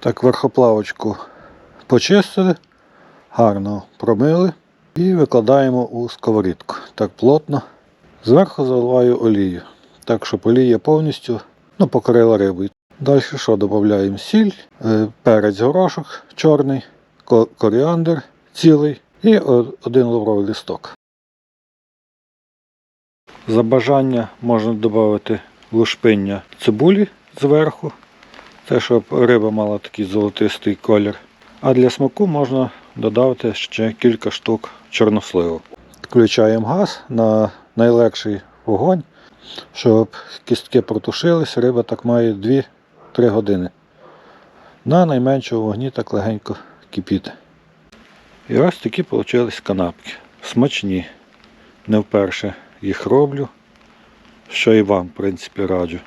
Так, верхоплавочку почистили, гарно промили і викладаємо у сковорідку. Так плотно. Зверху заливаю олію, так щоб олія повністю ну, покрила рибу. Далі що додаємо? Сіль, е, перець горошок чорний, коріандр цілий і один лавровий листок. За бажання можна додати лушпиння цибулі зверху, це щоб риба мала такий золотистий колір. А для смаку можна додати ще кілька штук чорносливу. Включаємо газ на найлегший вогонь, щоб кістки протушились, риба так має 2-3 години. На найменшому вогні так легенько кипіти. І ось такі вийшли канапки. Смачні. Не вперше їх роблю, що і вам, в принципі, раджу.